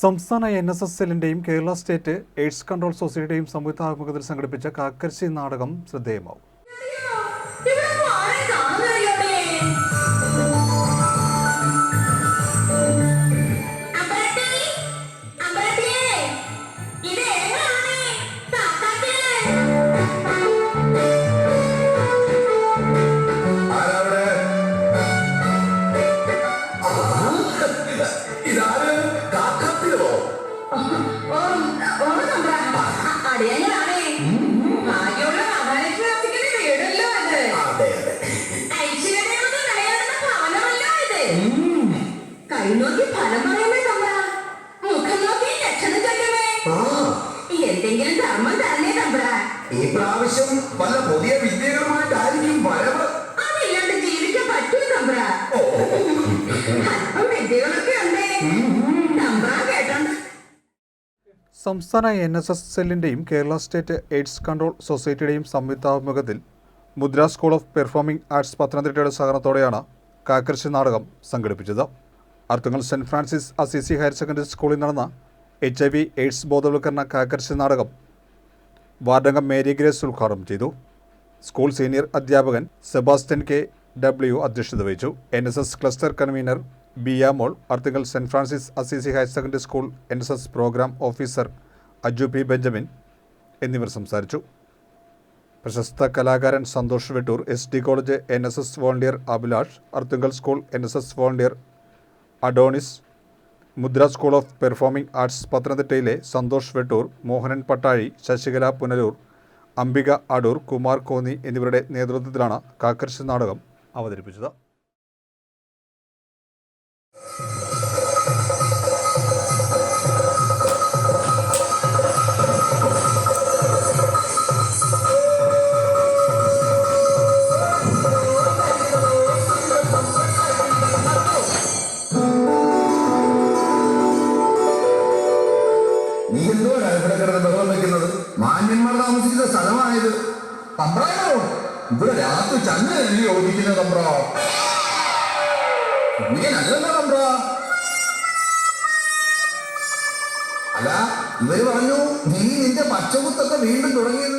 സംസ്ഥാന N S S എല്ലിന്റെയും Kerala state AIDS control സൊസൈറ്റിയുടെയും സംയുക്താഭിമുഖത്തിൽ സംഘടിപ്പിച്ച കാക്കർശി നാടകം ശ്രദ്ധേയമാവും. കൈ നോക്കി ഫലം പറയുമേ തമ്പ്രാ. മുഖം നോക്കി ലക്ഷണം ചൊല്ലുമേ. ആ. എന്തെങ്കിലും ധർമ്മം തന്നെ തമ്പ്രാ. ഈ പ്രാവശ്യം പല പുതിയ വിദ്യകളുമായിട്ടായിരിക്കും വരവ്. അതില്ലാണ്ട് ജീവിക്കാൻ പറ്റൂ തമ്പ്ര. അല്പം വിദ്യകളൊക്കെ ഉണ്ടേ. തമ്പ്ര കേട്ടോണ്ട്. സംസ്ഥാന എൻ എസ് എസ് സെല്ലിന്റെയും കേരള സ്റ്റേറ്റ് എയ്ഡ്സ് കൺട്രോൾ സൊസൈറ്റിയുടെയും സംയുക്താഭിമുഖത്തിൽ Mudra school of performing arts പത്തനംതിട്ടയുടെ സഹകരണത്തോടെയാണ് കാക്കർശി നാടകം സംഘടിപ്പിച്ചത്. Arthunkal saint Francis Assisi higher secondary സ്കൂളിൽ നടന്ന എച്ച് ഐ വി എയ്ഡ്സ് ബോധവൽക്കരണ കാക്കർശി നാടകം വാർഡംഗം മേരി ഗ്രേസ് ഉദ്ഘാടനം ചെയ്തു. സ്കൂൾ സീനിയർ അധ്യാപകൻ സെബാസ്റ്റ്യൻ കെ ഡബ്ല്യു അധ്യക്ഷത വഹിച്ചു. N S S cluster convener Biyamol Arthunkal saint Francis Assisi higher secondary school N S S program officer Aju P Benjamin എന്നിവർ സംസാരിച്ചു. പ്രശസ്ത കലാകാരൻ Santhosh Vettoor S D college N S S volunteer Abhilash Arthunkal school N S S volunteer Adonis Mudra school of performing arts പത്തനംതിട്ടയിലെ സന്തോഷ് വെട്ടൂർ മോഹനൻ പട്ടാഴി ശശികല പുനലൂർ അംബിക അടൂർ കുമാർ കോന്നി എന്നിവരുടെ നേതൃത്വത്തിലാണ് കാക്കർശി നാടകം അവതരിപ്പിച്ചത്. നീ എന്തുവാണ് ഇവിടെ ബഹളം വെക്കുന്നത്? മാന്യന്മാർ താമസിക്കുന്ന സ്ഥലമായത് തമ്പ്രായോ ഇവിടെ രാത്രി ചന്ദ്രനല്ലേ ഓടിക്കുന്ന തമ്പ്രാ? ഇങ്ങനല്ലല്ലോ തമ്പ്ര. അല്ല ഇവർ പറഞ്ഞു നീ നിന്റെ പച്ചകുത്തൊക്കെ വീണ്ടും തുടങ്ങിയത്.